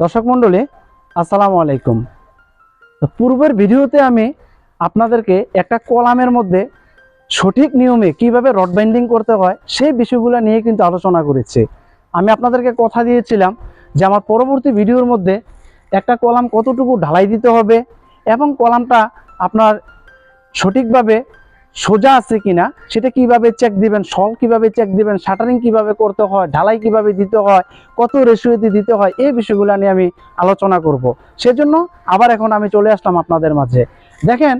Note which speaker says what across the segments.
Speaker 1: দর্শক মণ্ডলী, আসসালামু আলাইকুম। পূর্বের ভিডিওতে আমি আপনাদেরকে একটা কলামের মধ্যে সঠিক নিয়মে কীভাবে রড বাইন্ডিং করতে হয় সেই বিষয়গুলো নিয়ে কিন্তু আলোচনা করেছি। আমি আপনাদেরকে কথা দিয়েছিলাম যে আমার পরবর্তী ভিডিওর মধ্যে একটা কলাম কতটুকু ঢালাই দিতে হবে এবং কলামটা আপনার সঠিকভাবে সোজা আছে কিনা, সেটা কীভাবে চেক দিবেন সল কীভাবে চেক দিবেন শাটারিং কীভাবে করতে হয়, ঢালাই কীভাবে দিতে হয়, কত রেশিওতে দিতে হয়, এই বিষয়গুলো নিয়ে আমি আলোচনা করব। সেজন্য আবার এখন আমি চলে আসলাম আপনাদের মাঝে। দেখেন,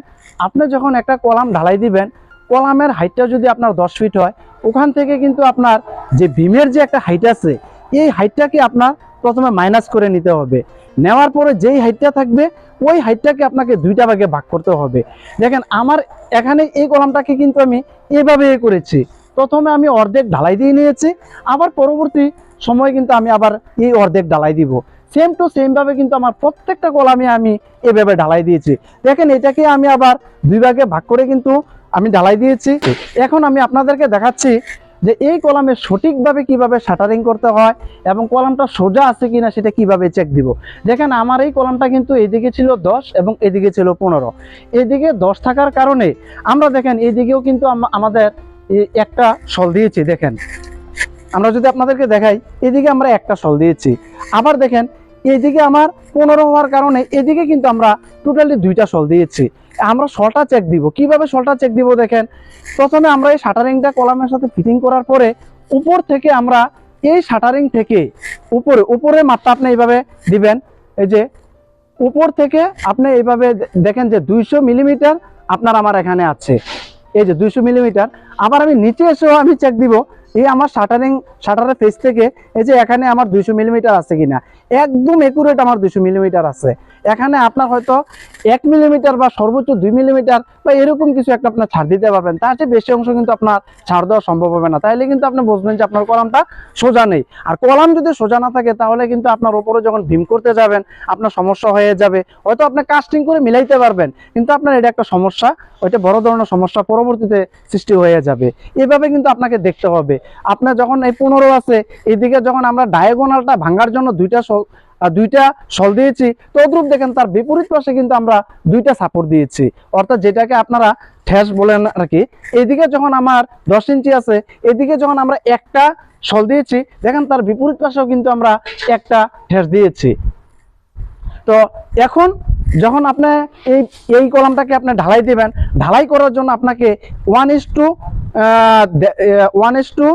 Speaker 1: আপনি যখন একটা কলাম ঢালাই দিবেন, কলামের হাইটটা যদি আপনার দশ ফিট হয়, ওখান থেকে কিন্তু আপনার যে বিমের যে একটা হাইট আছে এই হাইটটাকে আপনার প্রথমে মাইনাস করে নিতে হবে। নেওয়ার পরে যেই হাইটটা থাকবে, ওই হাইটটাকে আপনাকে দুইটা ভাগে ভাগ করতে হবে। দেখেন, আমার এখানে এই কলামটাকে কিন্তু আমি এভাবে করেছি। প্রথমে আমি অর্ধেক ঢালাই দিয়ে নিয়েছি, আবার পরবর্তী সময় কিন্তু আমি আবার এই অর্ধেক ঢালাই দিব। সেম টু সেমভাবে কিন্তু আমার প্রত্যেকটা কলামে আমি এভাবে ঢালাই দিয়েছি। দেখেন, এটাকে আমি আবার দুই ভাগে ভাগ করে কিন্তু আমি ঢালাই দিয়েছি। এখন আমি আপনাদেরকে দেখাচ্ছি যে এই কলামে সঠিকভাবে কীভাবে শাটারিং করতে হয় এবং কলামটা সোজা আছে কিনা সেটা কীভাবে চেক দিব? দেখেন, আমার এই কলামটা কিন্তু এদিকে ছিল দশ এবং এদিকে ছিল পনেরো। এদিকে দশ থাকার কারণে আমরা দেখেন, এদিকেও কিন্তু আমাদের একটা সল দিয়েছি, দেখেন। আমরা যদি আপনাদেরকে দেখাই, এদিকে আমরা একটা সল দিয়েছি। আবার দেখেন, এদিকে আমার পনেরো হওয়ার কারণে এদিকে কিন্তু আমরা টোটালি দুইটা সল দিয়েছি। আমরা সলটা চেক দিব। কীভাবে সলটা চেক দিব দেখেন? প্রথমে আমরা এই শাটারিংটা কলামের সাথে ফিটিং করার পরে উপর থেকে আমরা এই শাটারিং থেকে উপরে উপরে মাত্রা আপনি এইভাবে দিবেন। এই যে উপর থেকে আপনি এইভাবে দেখেন যে দুইশো মিলিমিটার আপনার আমার এখানে আছে। এই যে দুইশো মিলিমিটার আবার আমি নিচে এসেও আমি চেক দিব। এই আমার শাটারিং, শাটারের ফেস থেকে এই যে এখানে আমার দুইশো মিলিমিটার আছে কিনা, একদম একুরেট আমার দুইশো মিলিমিটার আছে। এখানে আপনার হয়তো এক মিলিমিটার বা সর্বোচ্চ দুই মিলিমিটার বা এরকম কিছু একটা আপনার ছাড় দিতে পারবেন। তার চেয়ে বেশি অংশ কিন্তু আপনার ছাড় দেওয়া সম্ভব হবে না। তাহলে কিন্তু আপনি বুঝবেন যে আপনার কলামটা সোজা নেই। আর কলাম যদি সোজা না থাকে, তাহলে কিন্তু আপনার ওপরে যখন ভীম করতে যাবেন, আপনার সমস্যা হয়ে যাবে। হয়তো আপনি কাস্টিং করে মিলাইতে পারবেন, কিন্তু আপনার এটা একটা সমস্যা, ওইটা বড় ধরনের সমস্যা পরবর্তীতে সৃষ্টি হয়ে যাবে। এভাবে কিন্তু আপনাকে দেখতে হবে। আপনার যখন এই পনেরো আছে এইদিকে যখন আমরা ডায়াগোনালটা ভাঙার জন্য দুইটা দুইটা সল দিয়েছি, তদ্রুপ দেখেন তার বিপরীত পাশে কিন্তু আমরা দুইটা সাপোর্ট দিয়েছি। অর্থাৎ যেটাকে আপনারা ঠেস বলেন আর কি, এদিকে যখন আমার দশ ইঞ্চি আছে, এদিকে যখন আমরা একটা সল দিয়েছি, দেখেন তার বিপরীত পাশেও কিন্তু আমরা একটা ঠেস দিয়েছি। তো এখন যখন আপনি এই এই কলামটাকে আপনি ঢালাই দিবেন, ঢালাই করার জন্য আপনাকে one is two one is two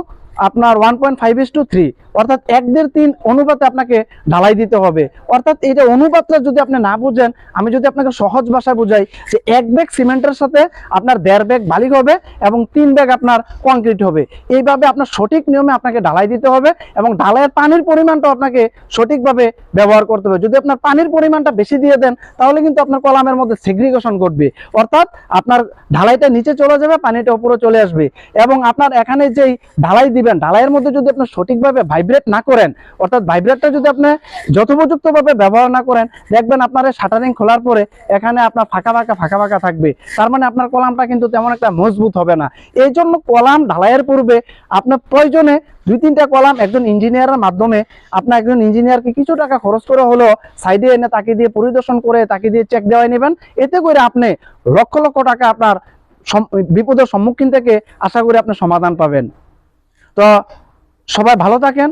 Speaker 1: আপনার one point five is two three অর্থাৎ এক দেড় তিন অনুপাতে আপনাকে ঢালাই দিতে হবে। অর্থাৎ এইটা অনুপাতটা যদি আপনি না বুঝেন, আমি যদি আপনাকে সহজ ভাষায় বুঝাই যে এক ব্যাগ সিমেন্টের সাথে আপনার দেড় ব্যাগ বালি হবে এবং তিন ব্যাগ আপনার কংক্রিট হবে। এইভাবে আপনার সঠিক নিয়মে আপনাকে ঢালাই দিতে হবে এবং ঢালাইয়ের পানির পরিমাণটাও আপনাকে সঠিকভাবে ব্যবহার করতে হবে। যদি আপনার পানির পরিমাণটা বেশি দিয়ে দেন, তাহলে কিন্তু আপনার কলামের মধ্যে সেগ্রিগেশন ঘটবে। অর্থাৎ আপনার ঢালাইটা নিচে চলে যাবে, পানিটা উপরে চলে আসবে। এবং আপনার এখানে যেই ঢালাই দিবেন, ঢালাইয়ের মধ্যে যদি আপনি সঠিকভাবে ভাইব্রেট না করেন, অর্থাৎ ভাইব্রেটটা যদি আপনি যথোপযুক্তভাবে ব্যবহার না করেন, দেখবেন আপনার শাটারিং খোলার পরে এখানে আপনার ফাঁকা ফাঁকা ফাঁকা ফাঁকা থাকবে। তার মানে আপনার কলামটা কিন্তু তেমন একটা মজবুত হবে না। এই জন্য কলাম ঢালাইয়ের পূর্বে আপনার প্রয়োজনে দুই তিনটা কলাম একজন ইঞ্জিনিয়ারের মাধ্যমে আপনার একজন ইঞ্জিনিয়ারকে কিছু টাকা খরচ করে হলো সাইডে এনে তাকে দিয়ে পরিদর্শন করে তাকে দিয়ে চেক দেওয়াই নেবেন। এতে করে আপনি লক্ষ লক্ষ টাকা আপনার বিপদের সম্মুখীন থেকে আশা করি আপনি সমাধান পাবেন। তো সবাই ভালো থাকেন